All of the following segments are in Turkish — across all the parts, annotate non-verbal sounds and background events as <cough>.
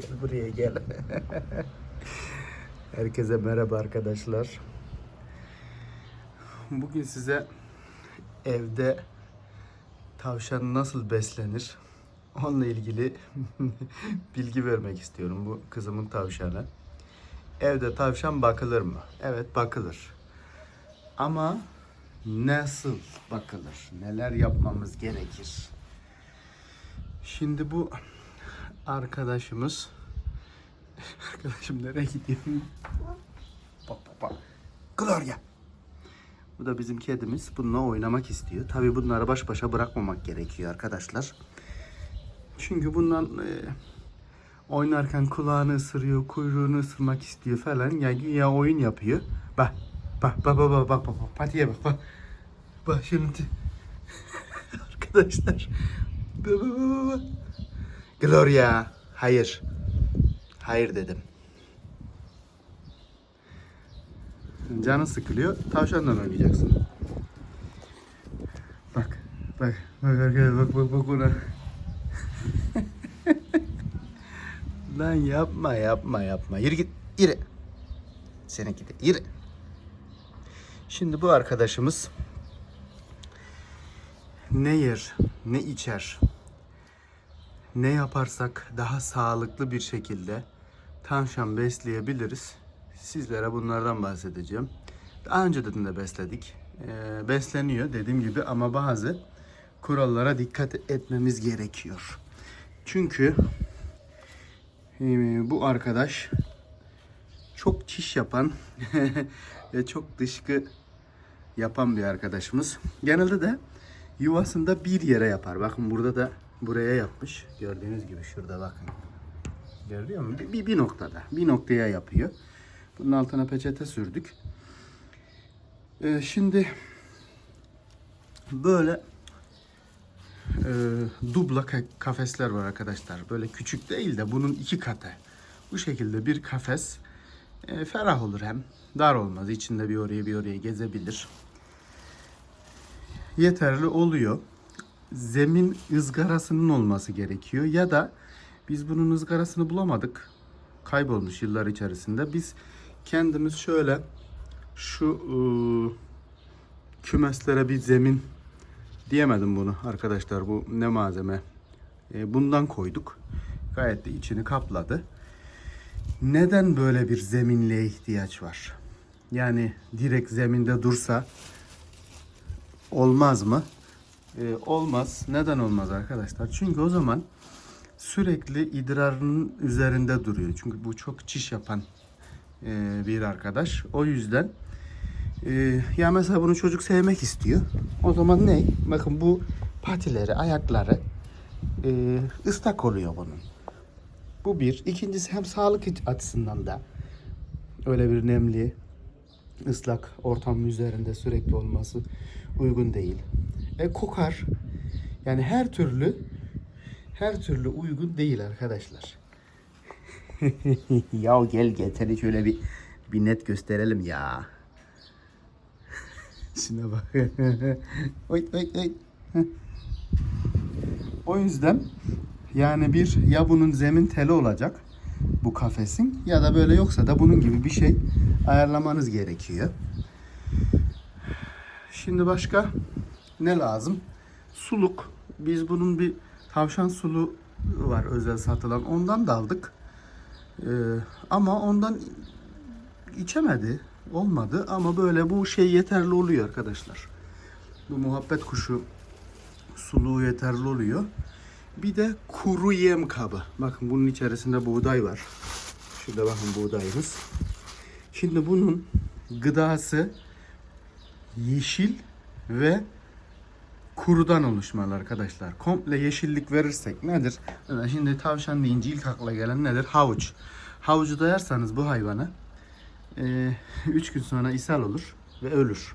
Gel buraya gel. <laughs> Herkese merhaba arkadaşlar. Bugün size evde tavşan nasıl beslenir onunla ilgili <laughs> bilgi vermek istiyorum. Bu kızımın tavşanı. Evde tavşan bakılır mı? Evet bakılır. Ama nasıl bakılır? Neler yapmamız gerekir? Şimdi bu arkadaşımız <laughs> arkadaşım nereye gidiyor? Bak bak bak. Gloria. Bu da bizim kedimiz. Bununla oynamak istiyor. Tabii bunları baş başa bırakmamak gerekiyor arkadaşlar. Çünkü bundan e, oynarken kulağını ısırıyor, kuyruğunu ısırmak istiyor falan. Ya güya oyun yapıyor. Bak, bak, bak, bak, bak, bak, bak. patiye bak, bak. Bak şimdi. <laughs> arkadaşlar. Bak, bak, bak, bak. Gloria, hayır. Hayır dedim. Canı sıkılıyor. Tavşanla oynayacaksın. Bak. Bak. Bak arkadaşlar bak bak bak ona. <laughs> Lan yapma yapma yapma. Yürü git. Yürü. Seninki de yürü. Şimdi bu arkadaşımız ne yer, ne içer, ne yaparsak daha sağlıklı bir şekilde tavşan besleyebiliriz. Sizlere bunlardan bahsedeceğim. Daha önceden de besledik. Ee, besleniyor dediğim gibi ama bazı kurallara dikkat etmemiz gerekiyor. Çünkü e, bu arkadaş çok çiş yapan <laughs> ve çok dışkı yapan bir arkadaşımız. Genelde de yuvasında bir yere yapar. Bakın burada da buraya yapmış. Gördüğünüz gibi şurada bakın. Görüyor musun? Bir, bir, noktada. Bir noktaya yapıyor. Bunun altına peçete sürdük. Ee, şimdi böyle e, dubla ka- kafesler var arkadaşlar. Böyle küçük değil de bunun iki katı. Bu şekilde bir kafes e, ferah olur hem. Dar olmaz. İçinde bir oraya bir oraya gezebilir. Yeterli oluyor. Zemin ızgarasının olması gerekiyor. Ya da biz bunun ızgarasını bulamadık. Kaybolmuş yıllar içerisinde. Biz kendimiz şöyle şu ıı, kümeslere bir zemin diyemedim bunu arkadaşlar. Bu ne malzeme? E, bundan koyduk. Gayet de içini kapladı. Neden böyle bir zeminliğe ihtiyaç var? Yani direkt zeminde dursa olmaz mı? E, olmaz. Neden olmaz arkadaşlar? Çünkü o zaman sürekli idrarının üzerinde duruyor. Çünkü bu çok çiş yapan e, bir arkadaş. O yüzden e, ya mesela bunu çocuk sevmek istiyor. O zaman ne? Bakın bu patileri, ayakları e, ıslak oluyor bunun. Bu bir. İkincisi hem sağlık açısından da öyle bir nemli ıslak ortam üzerinde sürekli olması uygun değil. E kokar. Yani her türlü her türlü uygun değil arkadaşlar. <laughs> ya gel gel seni şöyle bir bir net gösterelim ya. <laughs> Şuna bak. <laughs> oy oy oy. o yüzden yani bir ya bunun zemin teli olacak bu kafesin ya da böyle yoksa da bunun gibi bir şey ayarlamanız gerekiyor. Şimdi başka ne lazım? Suluk. Biz bunun bir tavşan sulu var özel satılan. Ondan da aldık. Ee, ama ondan içemedi. Olmadı ama böyle bu şey yeterli oluyor arkadaşlar. Bu muhabbet kuşu suluğu yeterli oluyor. Bir de kuru yem kabı. Bakın bunun içerisinde buğday var. Şurada bakın buğdayımız. Şimdi bunun gıdası yeşil ve kurudan oluşmalı arkadaşlar. Komple yeşillik verirsek nedir? Şimdi tavşan deyince ilk akla gelen nedir? Havuç. Havucu dayarsanız bu hayvana 3 gün sonra ishal olur ve ölür.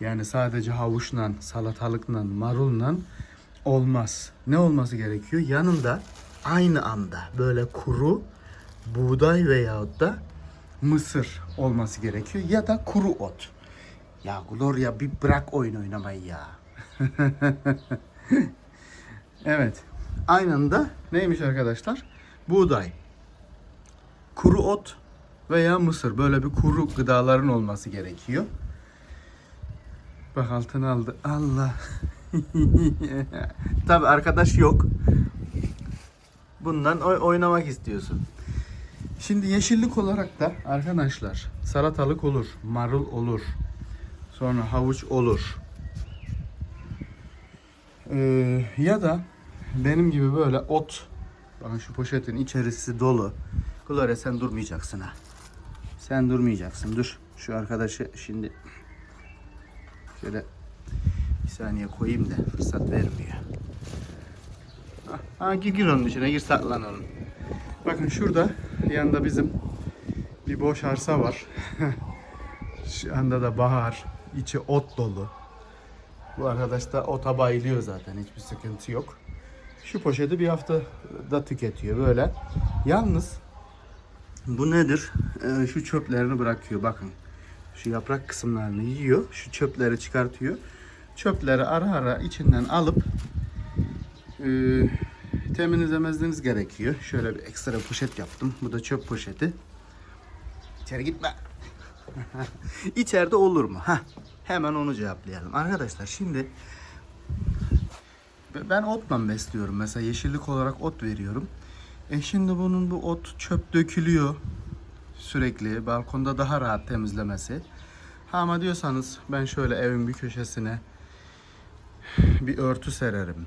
Yani sadece havuçla, salatalıkla, marulla olmaz. Ne olması gerekiyor? Yanında aynı anda böyle kuru buğday veyahut da mısır olması gerekiyor ya da kuru ot. Ya Gloria bir bırak oyun oynamayı ya. <laughs> evet. Aynı anda neymiş arkadaşlar? Buğday, kuru ot veya mısır böyle bir kuru gıdaların olması gerekiyor. Bak altına aldı. Allah. <laughs> Tabi arkadaş yok. Bundan oy- oynamak istiyorsun. Şimdi yeşillik olarak da arkadaşlar salatalık olur, marul olur. Sonra havuç olur. Ee, ya da benim gibi böyle ot. Bakın şu poşetin içerisi dolu. Gloria sen durmayacaksın ha. Sen durmayacaksın. Dur. Şu arkadaşı şimdi şöyle bir saniye koyayım da fırsat vermiyor. Ha, ha gir, gir onun içine gir saklan onun. Bakın şurada yanında bizim bir boş arsa var. <laughs> Şu anda da bahar. içi ot dolu. Bu arkadaş da ota bayılıyor zaten. Hiçbir sıkıntı yok. Şu poşeti bir haftada tüketiyor böyle. Yalnız bu nedir? Ee, şu çöplerini bırakıyor bakın. Şu yaprak kısımlarını yiyor. Şu çöpleri çıkartıyor. Çöpleri ara ara içinden alıp e, temizlemeniz gerekiyor. Şöyle bir ekstra poşet yaptım. Bu da çöp poşeti. İçeri gitme. <laughs> İçeride olur mu? Heh. Hemen onu cevaplayalım. Arkadaşlar şimdi ben otla besliyorum. Mesela yeşillik olarak ot veriyorum. E şimdi bunun bu ot çöp dökülüyor sürekli. Balkonda daha rahat temizlemesi. Ha ama diyorsanız ben şöyle evin bir köşesine bir örtü sererim.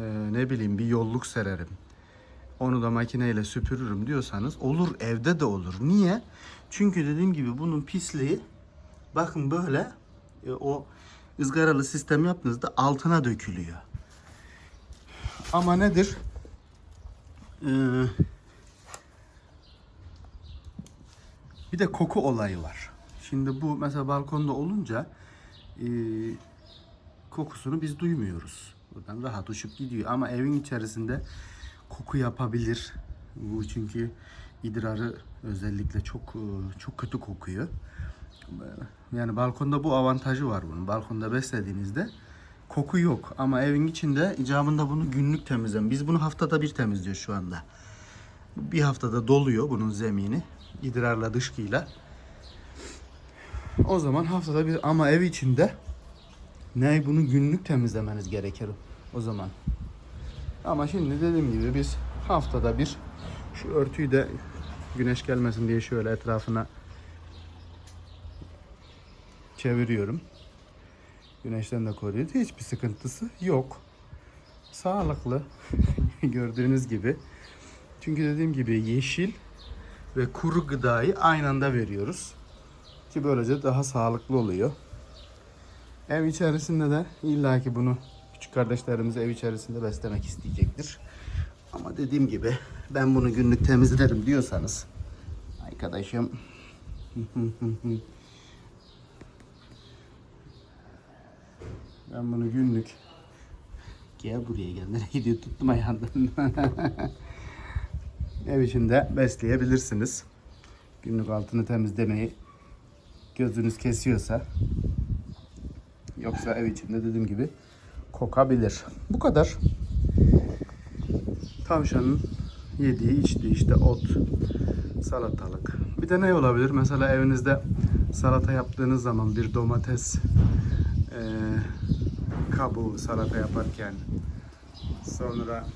Ee, ne bileyim bir yolluk sererim. Onu da makineyle süpürürüm diyorsanız olur evde de olur. Niye? Çünkü dediğim gibi bunun pisliği bakın böyle e, o ızgaralı sistem yaptığınızda altına dökülüyor. Ama nedir? Ee, bir de koku olayı var. Şimdi bu mesela balkonda olunca e, kokusunu biz duymuyoruz. Buradan rahat uçup gidiyor. Ama evin içerisinde koku yapabilir. Bu çünkü idrarı özellikle çok e, çok kötü kokuyor. Yani balkonda bu avantajı var bunun. Balkonda beslediğinizde koku yok. Ama evin içinde icabında bunu günlük temizlem. Biz bunu haftada bir temizliyoruz şu anda. Bir haftada doluyor bunun zemini. idrarla dışkıyla. O zaman haftada bir ama ev içinde ne bunu günlük temizlemeniz gerekir o zaman. Ama şimdi dediğim gibi biz haftada bir şu örtüyü de güneş gelmesin diye şöyle etrafına çeviriyorum. Güneşten de koruyor. Hiçbir sıkıntısı yok. Sağlıklı <laughs> gördüğünüz gibi. Çünkü dediğim gibi yeşil ve kuru gıdayı aynı anda veriyoruz. Ki böylece daha sağlıklı oluyor. Ev içerisinde de illaki bunu küçük kardeşlerimiz ev içerisinde beslemek isteyecektir. Ama dediğim gibi ben bunu günlük temizlerim diyorsanız arkadaşım <laughs> ben bunu günlük gel buraya gel nereye gidiyor tuttum ayağından <laughs> ev içinde besleyebilirsiniz. Günlük altını temizlemeyi gözünüz kesiyorsa Yoksa ev içinde dediğim gibi kokabilir. Bu kadar. Tavşanın yediği içtiği işte ot, salatalık. Bir de ne olabilir? Mesela evinizde salata yaptığınız zaman bir domates e, kabuğu salata yaparken sonra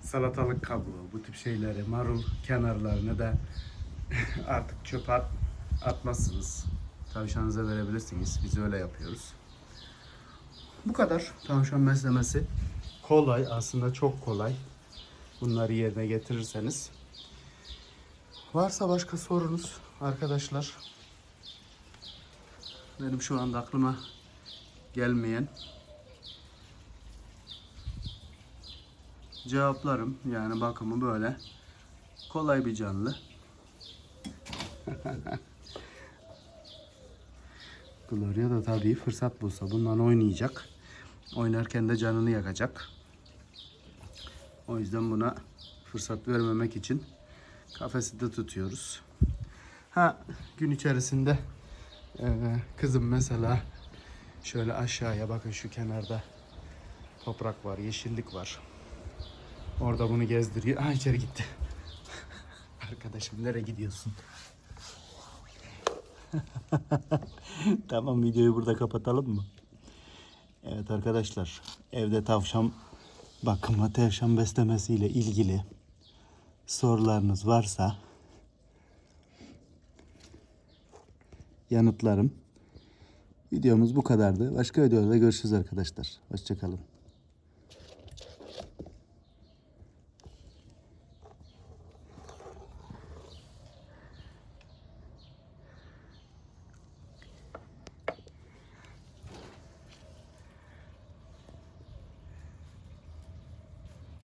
salatalık kabuğu bu tip şeyleri marul kenarlarını da <laughs> artık çöpe at, atmazsınız. Tavşanınıza verebilirsiniz. Biz öyle yapıyoruz. Bu kadar tavşan beslemesi. Kolay aslında çok kolay. Bunları yerine getirirseniz. Varsa başka sorunuz arkadaşlar. Benim şu anda aklıma gelmeyen cevaplarım. Yani bakımı böyle kolay bir canlı. <laughs> Gloria da tabii fırsat bulsa bundan oynayacak. Oynarken de canını yakacak. O yüzden buna fırsat vermemek için kafesi de tutuyoruz. Ha gün içerisinde e, kızım mesela şöyle aşağıya bakın şu kenarda toprak var, yeşillik var. Orada bunu gezdiriyor. Ha içeri gitti. <laughs> Arkadaşım nereye gidiyorsun? <laughs> tamam videoyu burada kapatalım mı? Evet arkadaşlar evde tavşan bakımı, tavşan beslemesiyle ilgili sorularınız varsa yanıtlarım. Videomuz bu kadardı. Başka videoda görüşürüz arkadaşlar. Hoşçakalın.